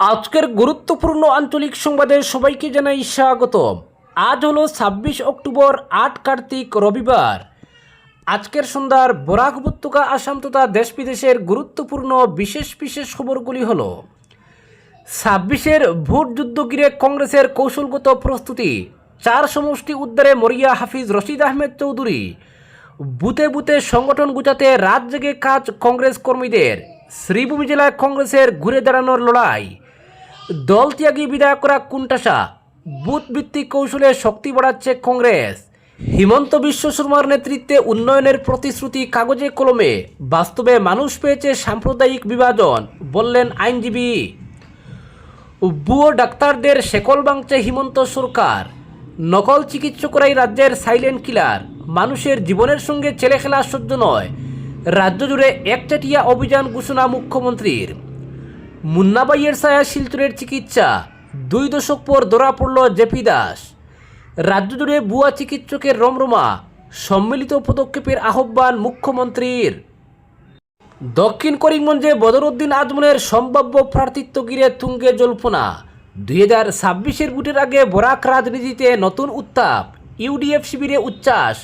আজকের গুরুত্বপূর্ণ আঞ্চলিক সংবাদে সবাইকে জানাই স্বাগতম। আজ হলো ছাব্বিশ অক্টোবর, আট কার্তিক, রবিবার। আজকের সন্ধ্যার বরাক উপত্যকা আসাম তথা দেশ বিদেশের গুরুত্বপূর্ণ বিশেষ বিশেষ খবরগুলি হল, ছাব্বিশের ভোট যুদ্ধ ঘিরে কংগ্রেসের কৌশলগত প্রস্তুতি, চার সমষ্টি উদ্ধারে মরিয়া হাফিজ রশিদ আহমেদ চৌধুরী বুথে বুথে সংগঠন গুছাতে রাত জেগে কাজ কংগ্রেস কর্মীদের, শ্রীভূমি জেলায় কংগ্রেসের ঘুরে দাঁড়ানোর লড়াই দল ত্যাগী বিধায়করা কুণ্ঠাসা বুথ ভিত্তিক কৌশলে শক্তি বাড়াচ্ছে কংগ্রেস। হিমন্ত বিশ্ব শর্মার নেতৃত্বে উন্নয়নের প্রতিশ্রুতি কাগজে কলমে। বাস্তবে মানুষ পেয়েছে সাম্প্রদায়িক বিভাজন, বললেন আইনজীবী। বুয়ো ডাক্তারদের শেকল ভাঙছে হিমন্ত সরকার। নকল চিকিৎসকরাই রাজ্যের সাইলেন্ট কিলার মানুষের জীবনের সঙ্গে ছেলে খেলা সহ্য নয়। রাজ্য জুড়ে একচাটিয়া অভিযান ঘোষণা মুখ্যমন্ত্রীর। মুন্নাবাইয়ের ছায়া শিলচরের চিকিৎসা। দুই দশক পর ধরা পড়ল জেপি দাস। রাজ্য জুড়ে বুয়া চিকিৎসকের রমরমা, সম্মিলিত পদক্ষেপের আহ্বান মুখ্যমন্ত্রীর। দক্ষিণ করিমগঞ্জে বদরুদ্দিন আজমনের সম্ভাব্য প্রার্থিত্ব গিরে তুঙ্গে জল্পনা। দুই হাজার ছাব্বিশের ভোটের আগে বরাক রাজনীতিতে নতুন উত্তাপ। ইউডিএফ শিবিরে উচ্ছ্বাস।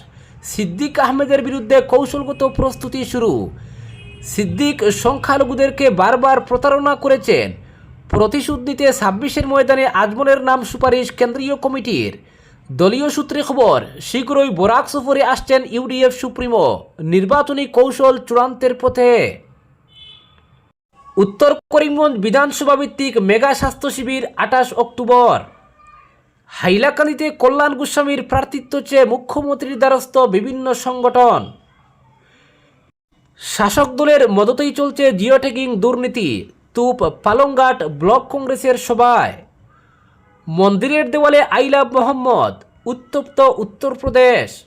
সিদ্দিক আহমেদের বিরুদ্ধে কৌশলগত প্রস্তুতি শুরু। সিদ্দিক সংখ্যালঘুদেরকে বারবার প্রতারণা করেছেন। প্রতিশোধ নিতে ছাব্বিশের ময়দানে আজমনের নাম সুপারিশ কেন্দ্রীয় কমিটির। দলীয় সূত্রে খবর, শীঘ্রই বরাক সফরে আসছেন ইউডিএফ সুপ্রিমো। নির্বাচনী কৌশল চূড়ান্তের পথে। উত্তর করিমগঞ্জ বিধানসভা ভিত্তিক মেগা স্বাস্থ্য শিবির আঠাশ অক্টোবর। হাইলাকান্দিতে কল্যাণ গোস্বামীর প্রার্থিত্ব চেয়ে মুখ্যমন্ত্রীর দ্বারস্থ বিভিন্ন সংগঠন। শাসক দলের মদতেই চলছে জিও ট্যাগিং দুর্নীতি। তুপ পালংঘাট ব্লক কংগ্রেসের সভায়। মন্দিরের দেওয়ালে আই লাভ মোহাম্মদ, উত্তপ্ত উত্তরপ্রদেশ।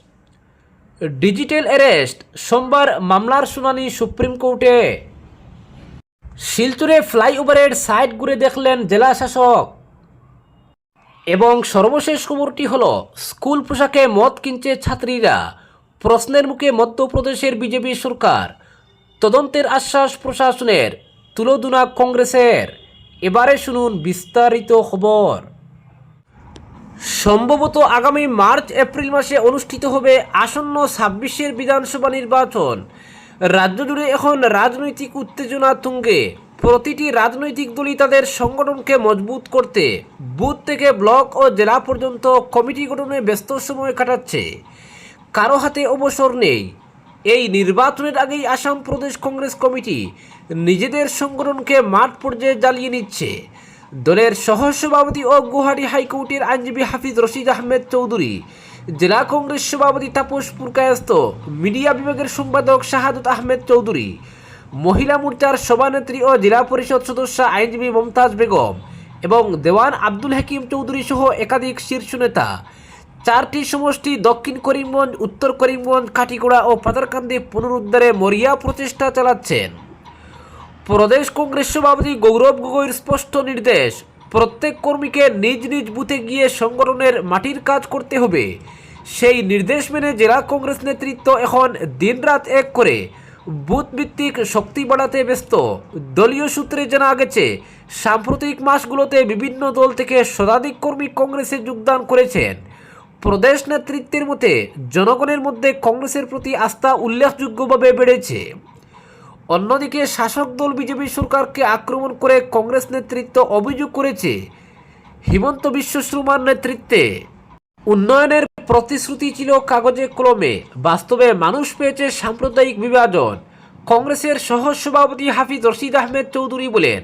ডিজিটাল অ্যারেস্ট, সোমবার মামলার শুনানি সুপ্রিম কোর্টে। শিলচরে ফ্লাইওভারের সাইড ঘুরে দেখলেন জেলা শাসক। এবং সর্বশেষ খবরটি হল, স্কুল পোশাকে মদ কিনছে ছাত্রীরা। প্রশ্নের মুখে মধ্যপ্রদেশের বিজেপি সরকার। তদন্তের আশ্বাস প্রশাসনের, তুলোদুনা কংগ্রেসের। এবারে শুনুন বিস্তারিত খবর। সম্ভবত আগামী মার্চ, এপ্রিল মাসে অনুষ্ঠিত হবে আসন্ন ছাব্বিশের বিধানসভা নির্বাচন। রাজ্য জুড়ে এখন রাজনৈতিক উত্তেজনা তুঙ্গে। প্রতিটি রাজনৈতিক দলই তাদের সংগঠনকে মজবুত করতে, বুথ থেকে ব্লক ও জেলা পর্যন্ত কমিটি গঠনে ব্যস্ত সময় কাটাচ্ছে। কারও হাতে অবসর নেই। এই নির্বাচনের আগেই আসাম প্রদেশ কংগ্রেস কমিটি নিজেদের সংগঠনকে মাঠ পর্যায়ে জ্বালিয়ে নিচ্ছে। দলের সহসভাপতি ও গুয়াহাটি হাইকোর্টের আইনজীবী হাফিজ রশিদ আহমেদ চৌধুরী, জেলা কংগ্রেস সভাপতি তাপস পুরকায়স্ত মিডিয়া বিভাগের সম্পাদক শাহাদুত আহমেদ চৌধুরী, মহিলা মোর্চার সভানেত্রী ও জেলা পরিষদ সদস্য আইনজীবী মমতাজ বেগম এবং দেওয়ান আব্দুল হাকিম চৌধুরী সহ একাধিক শীর্ষ নেতা। চারটি সমষ্টি, দক্ষিণ করিমগঞ্জ, উত্তর করিমগঞ্জ, কাটিগোড়া ও পাতারকান্দি পুনরুদ্ধারে মরিয়া প্রচেষ্টা চালাচ্ছেন। প্রদেশ কংগ্রেস সভাপতি গৌরব গগৈর স্পষ্ট নির্দেশ, প্রত্যেক কর্মীকে নিজ নিজ বুথে গিয়ে সংগঠনের মাটির কাজ করতে হবে। সেই নির্দেশ মেনে জেলা কংগ্রেস নেতৃত্ব এখন দিনরাত এক করে বুথ ভিত্তিক শক্তি বাড়াতে ব্যস্ত। দলীয় সূত্রে জানা গেছে, সাম্প্রতিক মাসগুলোতে বিভিন্ন দল থেকে শতাধিক কর্মী কংগ্রেসে যোগদান করেছেন। প্রদেশ নেতৃত্বের মতে, জনগণের মধ্যে কংগ্রেসের প্রতি আস্থা উল্লেখযোগ্যভাবে বেড়েছে। অন্যদিকে, শাসক দল বিজেপি সরকারকে আক্রমণ করে কংগ্রেস নেতৃত্ব অভিযোগ করেছে হিমন্ত বিশ্ব শর্মার নেতৃত্বে। উন্নয়নের প্রতিশ্রুতি ছিল কাগজে কলমে। বাস্তবে মানুষ পেয়েছে সাম্প্রদায়িক বিভাজন। কংগ্রেসের সহ সভাপতি হাফিজ রশিদ আহমেদ চৌধুরী বলেন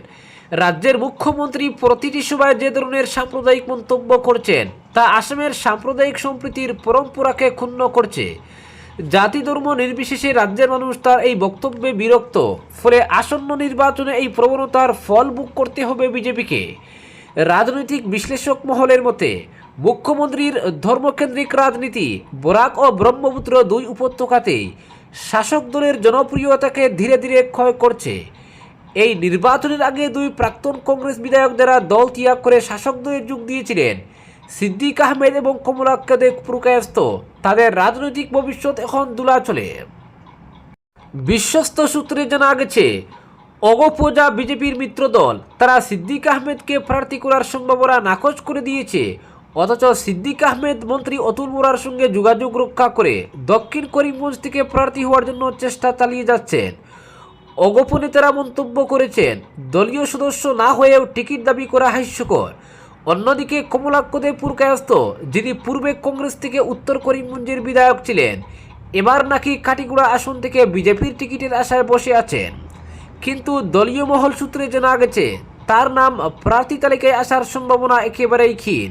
রাজ্যের মুখ্যমন্ত্রী প্রতিটি সভায় যে ধরনের সাম্প্রদায়িক মন্তব্য করছেন, তা আসামের সাম্প্রদায়িক সম্প্রীতির পরম্পরাকে ক্ষুণ্ণ করছে। জাতি ধর্ম নির্বিশেষে রাজ্যের মানুষ তার এই বক্তব্যে বিরক্ত, ফলে আসন্ন নির্বাচনে এই প্রবণতার ফল বুক করতে হবে বিজেপিকে। রাজনৈতিক বিশ্লেষক মহলের মতে, মুখ্যমন্ত্রীর ধর্মকেন্দ্রিক রাজনীতি বরাক ও ব্রহ্মপুত্র দুই উপত্যকাতেই শাসক দলের জনপ্রিয়তাকে ধীরে ধীরে ক্ষয় করছে। এই নির্বাচনের আগে দুই প্রাক্তন কংগ্রেস বিধায়ক যারা দল ত্যাগ করে শাসক দলে যোগ দিয়েছিলেন। সিদ্দিক আহমেদ এবং কমলাক্কাদে প্রকায়স্ত তাদের রাজনৈতিক ভবিষ্যৎ এখন দুলাচলে। বিশ্বস্ত সূত্রে জানা গেছে, অগোপোজা বিজেপির মিত্র দল, তারা সিদ্দিক আহমেদকে প্রার্থী করার সম্ভাবনা নাকচ করে দিয়েছে। অথচ সিদ্দিক আহমেদ মন্ত্রী অতুল বোরার সঙ্গে যোগাযোগ রক্ষা করে দক্ষিণ করিমগঞ্জ থেকে প্রার্থী হওয়ার জন্য চেষ্টা চালিয়ে যাচ্ছেন। অগোপনেতারা মন্তব্য করেছেন, দলীয় সদস্য না হয়েও টিকিট দাবি করা হাস্যকর। অন্যদিকে কমলাক্ষদে পুরকায়স্ত যিনি পূর্বে কংগ্রেস থেকে উত্তর করিমগঞ্জের বিধায়ক ছিলেন, এবার নাকি কাটিগুড়া আসন থেকে বিজেপির টিকিটের আশায় বসে আছেন। কিন্তু দলীয় মহল সূত্রে জানা গেছে, তার নাম প্রার্থী তালিকায় আসার সম্ভাবনা একেবারেই ক্ষীণ।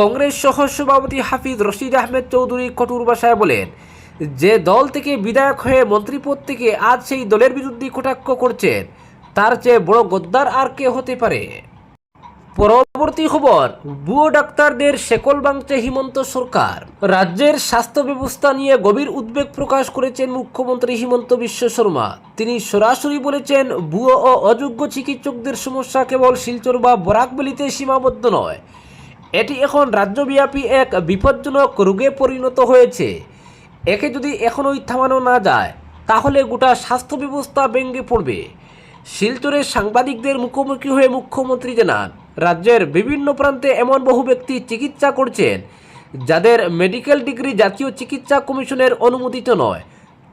কংগ্রেস সহ সভাপতি হাফিজ রশিদ আহমেদ চৌধুরী কটুর ভাষায় বলেন যে দল থেকে বিধায়ক হয়ে মন্ত্রীপদ থেকে আজ সেই দলের বিরুদ্ধে কটাক্ষ করছেন, তার চেয়ে বড় গদ্দার আর কে হতে পারে? পরবর্তী খবর, বুয়ো ডাক্তারদের শেকল বাংছে হিমন্ত সরকার। রাজ্যের স্বাস্থ্য ব্যবস্থা নিয়ে গভীর উদ্বেগ প্রকাশ করেছেন মুখ্যমন্ত্রী হিমন্ত বিশ্ব শর্মা। তিনি সরাসরি বলেছেন ভুয়ো ও অযোগ্য চিকিৎসকদের সমস্যা কেবল শিলচর বা বরাকবেলিতে সীমাবদ্ধ নয়। এটি এখন রাজ্যব্যাপী এক বিপজ্জনক রোগে পরিণত হয়েছে। একে যদি এখনই থামানো না যায়, তাহলে গোটা স্বাস্থ্য ব্যবস্থা ভেঙে পড়বে। শিলচরে সাংবাদিকদের মুখোমুখি হয়ে মুখ্যমন্ত্রী জানান, রাজ্যের বিভিন্ন প্রান্তে এমন বহু ব্যক্তি চিকিৎসা করছেন, যাদের মেডিকেল ডিগ্রি জাতীয় চিকিৎসা কমিশনের অনুমোদিত নয়।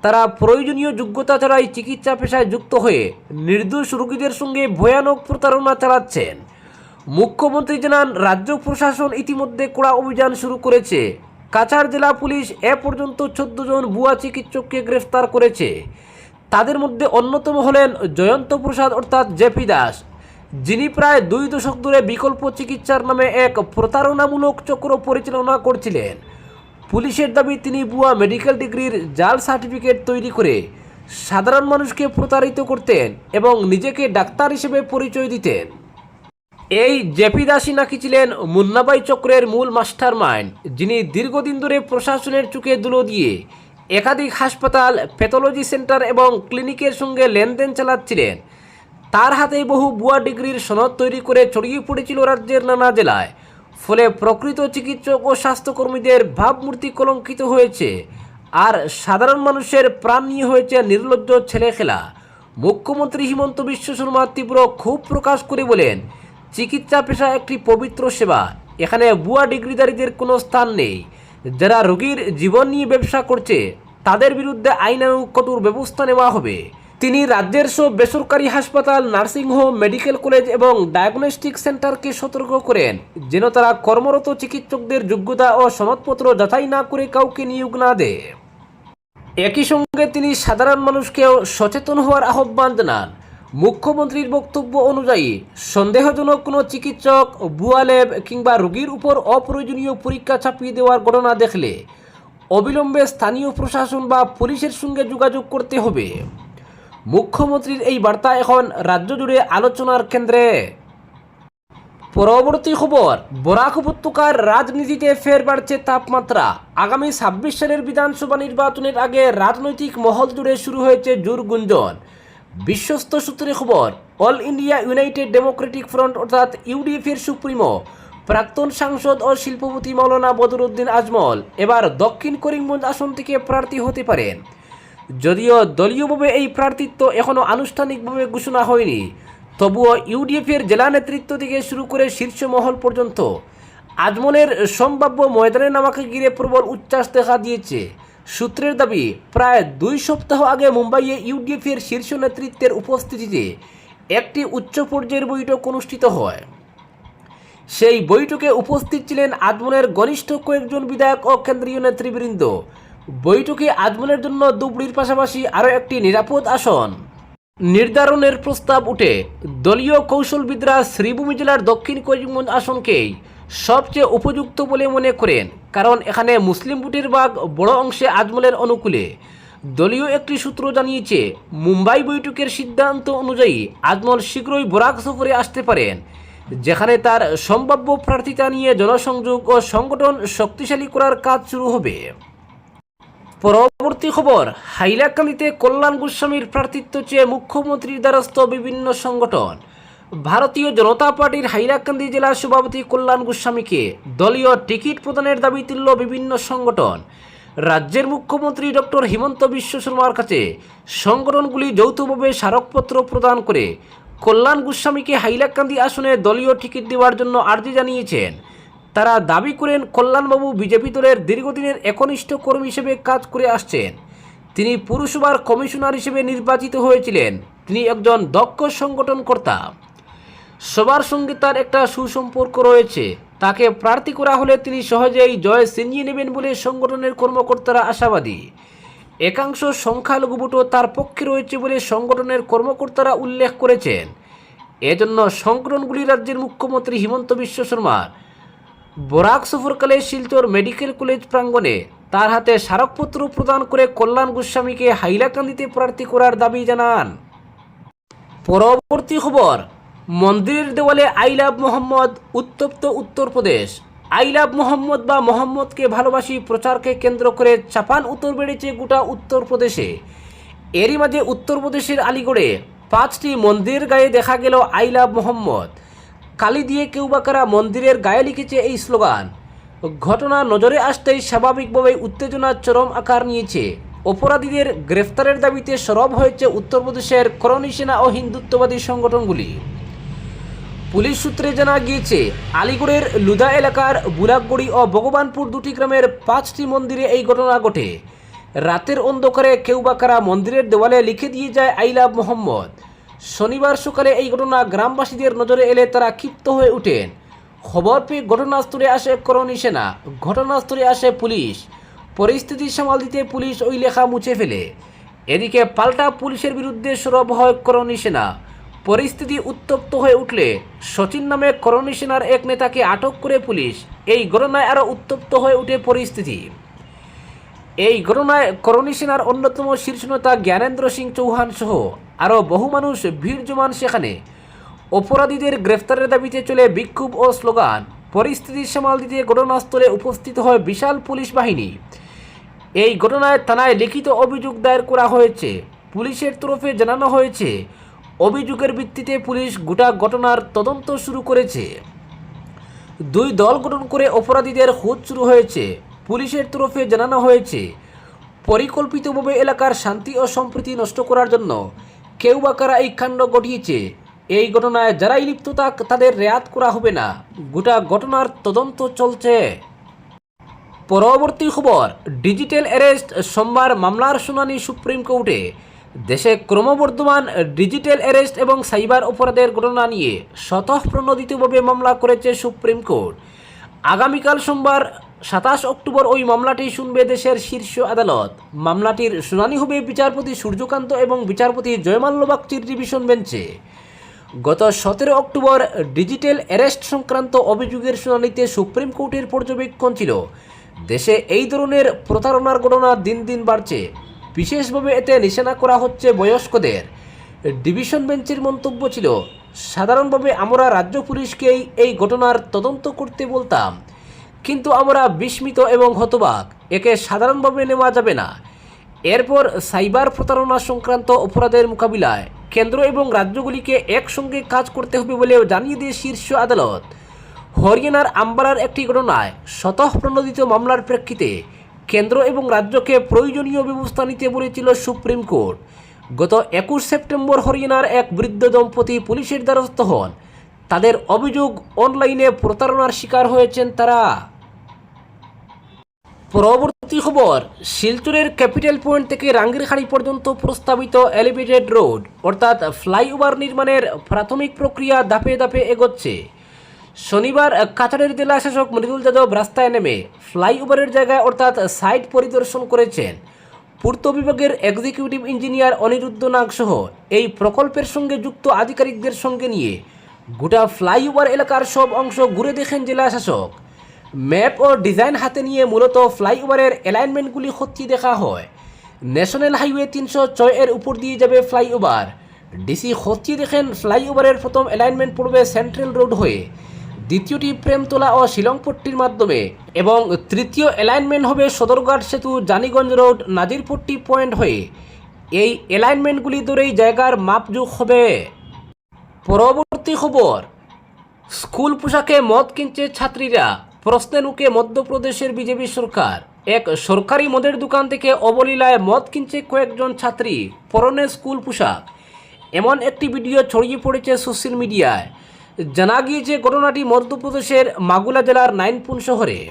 তারা প্রয়োজনীয় যোগ্যতা ছাড়াই চিকিৎসা পেশায় যুক্ত হয়ে নির্দোষ রোগীদের সঙ্গে ভয়ানক প্রতারণা চালাচ্ছেন। মুখ্যমন্ত্রী জানান, রাজ্য প্রশাসন ইতিমধ্যে কড়া অভিযান শুরু করেছে। কাছাড় জেলা পুলিশ এ পর্যন্ত চোদ্দ জন ভুয়া চিকিৎসককে গ্রেফতার করেছে। তাদের মধ্যে অন্যতম হলেন জয়ন্ত প্রসাদ অর্থাৎ জেপি দাস। যিনি প্রায় দুই দশক ধরে বিকল্প চিকিৎসার নামে এক প্রতারণামূলক চক্র পরিচালনা করছিলেন। পুলিশের দাবি, তিনি ভুয়া মেডিকেল ডিগ্রির জাল সার্টিফিকেট তৈরি করে সাধারণ মানুষকে প্রতারিত করতেন এবং নিজেকে ডাক্তার হিসেবে পরিচয় দিতেন। এই জেপি দাসী নাকি ছিলেন মুন্নাবাই চক্রের মূল মাস্টার মাইন্ড যিনি দীর্ঘদিন ধরে প্রশাসনের চুকে দুলো দিয়ে একাধিক হাসপাতাল, প্যাথোলজি সেন্টার এবং ক্লিনিকের সঙ্গে লেনদেন চালাচ্ছিলেন। তার হাতেই বহু বুয়া ডিগ্রির সনদ তৈরি করে ছড়িয়ে পড়েছিল রাজ্যের নানা জেলায়। ফলে প্রকৃত চিকিৎসক ও স্বাস্থ্যকর্মীদের ভাবমূর্তি কলঙ্কিত হয়েছে আর সাধারণ মানুষের প্রাণ নিয়ে হয়েছে নির্লজ্জ ছেলে খেলা মুখ্যমন্ত্রী হিমন্ত বিশ্ব শর্মা তীব্র ক্ষোভ প্রকাশ করে বলেন চিকিৎসা পেশা একটি পবিত্র সেবা। এখানে বুয়া ডিগ্রিধারীদের কোনো স্থান নেই। যারা রোগীর জীবন নিয়ে ব্যবসা করছে, তাদের বিরুদ্ধে আইনানুগ কঠোর ব্যবস্থা নেওয়া হবে। তিনি রাজ্যের সব বেসরকারি হাসপাতাল, নার্সিংহোম, মেডিকেল কলেজ এবং ডায়াগনস্টিক সেন্টারকে সতর্ক করেন, যেন তারা কর্মরত চিকিৎসকদের যোগ্যতা ও সনদপত্র যাচাই না করে কাউকে নিয়োগ না দেয়। একই সঙ্গে তিনি সাধারণ মানুষকেও সচেতন হওয়ার আহ্বান জানান। মুখ্যমন্ত্রীর বক্তব্য অনুযায়ী, সন্দেহজনক কোনো চিকিৎসক বুয়া ল্যাব কিংবা রোগীর উপর অপ্রয়োজনীয় পরীক্ষা চাপিয়ে দেওয়ার ঘটনা দেখলে অবিলম্বে স্থানীয় প্রশাসন বা পুলিশের সঙ্গে যোগাযোগ করতে হবে। মুখ্যমন্ত্রীর এই বার্তা এখন রাজ্য জুড়ে আলোচনার কেন্দ্রে। পরবর্তী খবর, বরাক উপত্যকার রাজনীতিতে ফের বাড়ছে তাপমাত্রা। আগামী ছাব্বিশ সালের বিধানসভা নির্বাচনের আগে রাজনৈতিক মহল জুড়ে শুরু হয়েছে জোর গুঞ্জন বিশ্বস্ত সূত্রে খবর, all India united democratic front অর্থাৎ ইউডিএফ এর সুপ্রিমো, প্রাক্তন সাংসদ ও শিল্পপতি মৌলানা বদরুদ্দিন আজমল এবার দক্ষিণ করিমগঞ্জ আসন থেকে প্রার্থী হতে পারেন। যদিও দলীয়ভাবে এই প্রার্থিত্ব এখনও আনুষ্ঠানিকভাবে ঘোষণা হয়নি, তবুও ইউডিএফের জেলা নেতৃত্ব থেকে শুরু করে শীর্ষ মহল পর্যন্ত আজমলের সম্ভাব্য ময়দানে নামাকে ঘিরে প্রবল উচ্ছ্বাস দেখা দিয়েছে। সূত্রের দাবি, প্রায় দুই সপ্তাহ আগে মুম্বাইয়ে ইউডিএফের শীর্ষ নেতৃত্বের উপস্থিতিতে একটি উচ্চ পর্যায়ের বৈঠক অনুষ্ঠিত হয়। সেই বৈঠকে উপস্থিত ছিলেন আজমলের ঘনিষ্ঠ কয়েকজন বিধায়ক ও কেন্দ্রীয় নেতৃবৃন্দ। বৈঠকে আজমলের জন্য দুবড়ির পাশাপাশি আরও একটি নিরাপদ আসন। নির্ধারণের প্রস্তাব উঠে দলীয় কৌশলবিদরা শ্রীভূমি জেলার দক্ষিণ করিমগঞ্জ আসনকেই সবচেয়ে উপযুক্ত বলে মনে করেন, কারণ এখানে মুসলিম ভোটের ভাগ বড় অংশে আজমলের অনুকূলে। দলীয় একটি সূত্র জানিয়েছে, মুম্বাই বৈঠকের সিদ্ধান্ত অনুযায়ী আজমল শীঘ্রই বরাক সফরে আসতে পারেন, যেখানে তার সম্ভাব্য প্রার্থিতা নিয়ে জনসংযোগ ও সংগঠন শক্তিশালী করার কাজ শুরু হবে। পরবর্তী খবর, হাইলাকান্দিতে কল্যাণ গোস্বামীর প্রার্থিত্ব চেয়ে মুখ্যমন্ত্রীর দ্বারস্থ বিভিন্ন সংগঠন। ভারতীয় জনতা পার্টির হাইলাকান্দি জেলা সভাপতি কল্যাণ গোস্বামীকে দলীয় টিকিট প্রদানের দাবি তুলল বিভিন্ন সংগঠন। রাজ্যের মুখ্যমন্ত্রী ডক্টর হিমন্ত বিশ্ব শর্মার কাছে সংগঠনগুলি যৌথভাবে স্মারকপত্র প্রদান করে কল্যাণ গোস্বামীকে হাইলাকান্দি আসনে দলীয় টিকিট দেওয়ার জন্য আর্জি জানিয়েছেন। তারা দাবি করেন, কল্যাণবাবু বিজেপি দলের দীর্ঘদিনের একনিষ্ঠ কর্মী হিসেবে কাজ করে আসছেন। তিনি পুরসভার কমিশনার হিসেবে নির্বাচিত হয়েছিলেন। তিনি একজন দক্ষ সংগঠনকর্তা। সবার সঙ্গে তার একটা সুসম্পর্ক রয়েছে। তাকে প্রার্থী করা হলে তিনি সহজেই জয় ছিনিয়ে নেবেন বলে সংগঠনের কর্মকর্তারা আশাবাদী। একাংশ সংখ্যালঘু ভোটও তার পক্ষে রয়েছে বলে সংগঠনের কর্মকর্তারা উল্লেখ করেছেন। এজন্য সংগঠনগুলি রাজ্যের মুখ্যমন্ত্রী হিমন্ত বিশ্ব শর্মার বরাক সফরকালে শিলচর মেডিকেল কলেজ প্রাঙ্গণে তার হাতে স্মারকপত্র প্রদান করে কল্যাণ গোস্বামীকে হাইলাকান্দিতে প্রার্থী করার দাবি জানান। পরবর্তী খবর মন্দিরের দেওয়ালে আই লাভ মোহাম্মদ, উত্তপ্ত উত্তরপ্রদেশ। আই লাভ মোহাম্মদ বা মোহাম্মদকে ভালোবাসি প্রচারকে কেন্দ্র করে চাপান উত্তর বেড়েছে গোটা উত্তরপ্রদেশে। এরই মাঝে উত্তরপ্রদেশের আলিগড়ে পাঁচটি মন্দিরের গায়ে দেখা গেল আই লাভ মোহাম্মদ। কালি দিয়ে কেউ বা কারা মন্দিরের গায়ে লিখেছে এই স্লোগান, ঘটনা নজরে আসতেই স্বাভাবিকভাবেই উত্তেজনার চরম আকার নিয়েছে। অপরাধীদের গ্রেফতারের দাবিতে সরব হয়েছে উত্তরপ্রদেশের করণী সেনা ও হিন্দুত্ববাদী সংগঠনগুলি। পুলিশ সূত্রে জানা গিয়েছে, আলিগড়ের লুদা এলাকার বুলাকগড়ি ও ভগবানপুর দুটি গ্রামের পাঁচটি মন্দিরে এই ঘটনা ঘটে। রাতের অন্ধকারে কেউ বা কারা মন্দিরের দেওয়ালে লিখে দিয়ে যায় আই লাভ মোহাম্মদ। শনিবার সকালে এই ঘটনা গ্রামবাসীদের নজরে এলে তারা ক্ষিপ্ত হয়ে ওঠেন। খবর পেয়ে ঘটনাস্থলে আসে করণী সেনা। ঘটনাস্থলে আসে পুলিশ। পরিস্থিতি সামাল দিতে পুলিশ ওই লেখা মুছে ফেলে। এদিকে পাল্টা পুলিশের বিরুদ্ধে সরব হয় করণী সেনা। পরিস্থিতি উত্তপ্ত হয়ে উঠলে সচিন নামে করণী সেনার এক নেতাকে আটক করে পুলিশ এই ঘটনায় আরও উত্তপ্ত হয়ে উঠে পরিস্থিতি। এই ঘটনায় করণী সেনার অন্যতম শীর্ষ নেতা জ্ঞানেন্দ্র সিং চৌহান সহ আরও বহু মানুষ ভিড় জমান সেখানে। অপরাধীদের গ্রেফতারের দাবিতে চলে বিক্ষোভ ও স্লোগান, পরিস্থিতি সামাল দিতে ঘটনাস্থলে উপস্থিত হয় বিশাল পুলিশ বাহিনী। এই ঘটনায় থানায় লিখিত অভিযোগ দায়ের করা হয়েছে। পুলিশের তরফে জানানো হয়েছে অভিযোগের ভিত্তিতে পুলিশ গোটা ঘটনার তদন্ত শুরু করেছে। দুই দল গঠন করে অপরাধীদের খোঁজ শুরু হয়েছে। পুলিশের তরফে জানানো হয়েছে, পরিকল্পিতভাবে এলাকার শান্তি ও সম্প্রীতি নষ্ট করার জন্য কেউ বা কারা এই কাণ্ড ঘটিয়েছে, এই ঘটনায় যারাই লিপ্ত থাক, তাদের রেয়াত করা হবে না। গোটা ঘটনার তদন্ত চলছে। পরবর্তী খবর, ডিজিটাল অ্যারেস্ট, সোমবার মামলার শুনানি সুপ্রিম কোর্টে। দেশে ক্রমবর্ধমান ডিজিটাল অ্যারেস্ট এবং সাইবার অপরাধের ঘটনা নিয়ে স্বতঃপ্রণোদিতভাবে মামলা করেছে সুপ্রিম কোর্ট। আগামীকাল সোমবার সাতাশ অক্টোবর ওই মামলাটি শুনবে দেশের শীর্ষ আদালত। মামলাটির শুনানি হবে বিচারপতি সূর্যকান্ত এবং বিচারপতি জয়মাল্য বাগচির ডিভিশন বেঞ্চে। গত সতেরো অক্টোবর ডিজিটাল অ্যারেস্ট সংক্রান্ত অভিযোগের শুনানিতে সুপ্রিম কোর্টের পর্যবেক্ষণ ছিল। দেশে এই ধরনের প্রতারণার ঘটনা দিন দিন বাড়ছে। বিশেষভাবে এতে নিশানা করা হচ্ছে বয়স্কদের। ডিভিশন বেঞ্চের মন্তব্য ছিল, সাধারণভাবে আমরা রাজ্য পুলিশকেই এই ঘটনার তদন্ত করতে বলতাম। কিন্তু আমরা বিস্মিত এবং হতবাক, একে সাধারণভাবে নেওয়া যাবে না। এরপর সাইবার প্রতারণা সংক্রান্ত অপরাধের মোকাবিলায় কেন্দ্র এবং রাজ্যগুলিকে একসঙ্গে কাজ করতে হবে বলেও জানিয়ে দিয়ে শীর্ষ আদালত। হরিয়ানার আম্বারার একটি ঘটনায় স্বতঃপ্রণোদিত মামলার প্রেক্ষিতে কেন্দ্র এবং রাজ্যকে প্রয়োজনীয় ব্যবস্থা নিতে বলেছিল সুপ্রিম কোর্ট। গত একুশ সেপ্টেম্বর হরিয়ানার এক বৃদ্ধ দম্পতি পুলিশের দ্বারস্থ হন। তাদের অভিযোগ অনলাইনে প্রতারণার শিকার হয়েছেন তারা। পরবর্তী খবর, শিলচরের ক্যাপিটাল পয়েন্ট থেকে রাঙ্গিরখাড়ি পর্যন্ত প্রস্তাবিত এলিভেটেড রোড, অর্থাৎ ফ্লাইওভার নির্মাণের প্রাথমিক প্রক্রিয়া ধাপে ধাপে এগোচ্ছে। শনিবার কাছাড়ের জেলা শাসক মৃদুল যাদব রাস্তায় নেমে ফ্লাইওভারের জায়গায় অর্থাৎ সাইট পরিদর্শন করেছেন। পূর্ত বিভাগের এক্সিকিউটিভ ইঞ্জিনিয়ার অনিরুদ্ধ নাগ সহ এই প্রকল্পের সঙ্গে যুক্ত আধিকারিকদের সঙ্গে নিয়ে গোটা ফ্লাইওভার এলাকার সব অংশ ঘুরে দেখেন জেলা শাসক। ম্যাপ ও ডিজাইন হাতে নিয়ে মূলত ফ্লাইওভারের অ্যালাইনমেন্টগুলি খতিয়ে দেখা হয়। ন্যাশনাল হাইওয়ে তিনশো ছয় এর উপর দিয়ে যাবে ফ্লাইওভার। ডিসি খতিয়ে দেখেন ফ্লাইওভারের প্রথম অ্যালাইনমেন্ট পড়বে সেন্ট্রাল রোড হয়ে দ্বিতীয়টি প্রেমতলা ও শিলংপট্টির মাধ্যমে এবং তৃতীয় অ্যালাইনমেন্ট হবে সদরঘাট সেতু জানিগঞ্জ রোড নাজিরপট্টি পয়েন্ট হয়ে। এই অ্যালাইনমেন্টগুলি ধরেই জায়গার মাপযোগ হবে। পরবর্তী খবর, স্কুল পোশাকে মদ কিনছে ছাত্রীরা। প্রশ্নে নুকে মধ্যপ্রদেশের বিজেপি সরকার। এক সরকারি মদের দোকান থেকে অবলীলায় মদ কিনছে কয়েকজন ছাত্রী, পরনে স্কুল পোশাক। এমন একটি ভিডিও ছড়িয়ে পড়েছে সোশ্যাল মিডিয়ায় জানা গিয়েছে, ঘটনাটি মধ্যপ্রদেশের মাগুলা জেলার নাইনপুন শহরে।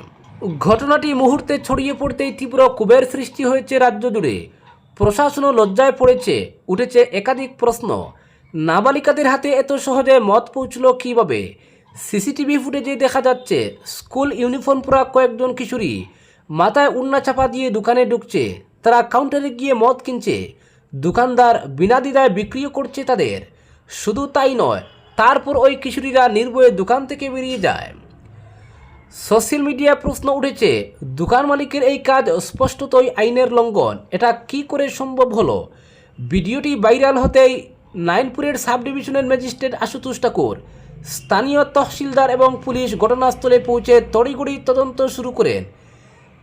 ঘটনাটি মুহূর্তে ছড়িয়ে পড়তেই তীব্র কুবের সৃষ্টি হয়েছে রাজ্য জুড়ে। প্রশাসনও লজ্জায় পড়েছে, উঠেছে একাধিক প্রশ্ন। নাবালিকাদের হাতে এত সহজে মদ পৌঁছল কীভাবে? সিসিটিভি ফুটেজে দেখা যাচ্ছে, স্কুল ইউনিফর্ম পরা কয়েকজন কিশোরী মাথায় উন্না চাপা দিয়ে দোকানে ঢুকছে। তারা কাউন্টারে গিয়ে মদ কিনছে। দোকানদার বিনা দ্বিধায় বিক্রিও করছে তাদের। শুধু তাই নয় তারপর ওই কিশোরীরা নির্ভয়ে দোকান থেকে বেরিয়ে যায়। সোশ্যাল মিডিয়ায় প্রশ্ন উঠেছে, দোকান মালিকের এই কাজ স্পষ্টতই আইনের লঙ্ঘন, এটা কি করে সম্ভব হলো? ভিডিওটি ভাইরাল হতেই নাইনপুরের সাব ডিভিশনের ম্যাজিস্ট্রেট আশুতোষ ঠাকুর, স্থানীয় তহসিলদার এবং পুলিশ ঘটনাস্থলে পৌঁছে তড়িগড়ি তদন্ত শুরু করেন।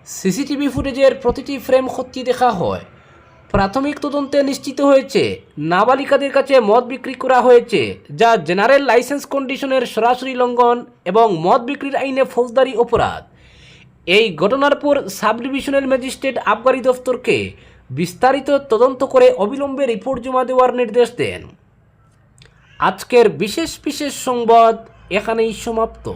সিসিটিভি ফুটেজের প্রতিটি ফ্রেম খতিয়ে দেখা হয়। প্রাথমিক তদন্তে নিশ্চিত হয়েছে, নাবালিকাদের কাছে মদ বিক্রি করা হয়েছে, যা জেনারেল লাইসেন্স কন্ডিশনের সরাসরি লঙ্ঘন এবং মদ বিক্রির আইনে ফৌজদারি অপরাধ। এই ঘটনার পর সাব ডিভিশনাল ম্যাজিস্ট্রেট আবগারি দফতরকে বিস্তারিত তদন্ত করে অবিলম্বে রিপোর্ট জমা দেওয়ার নির্দেশ দেন। আজকের বিশেষ বিশেষ সংবাদ এখানেই সমাপ্ত।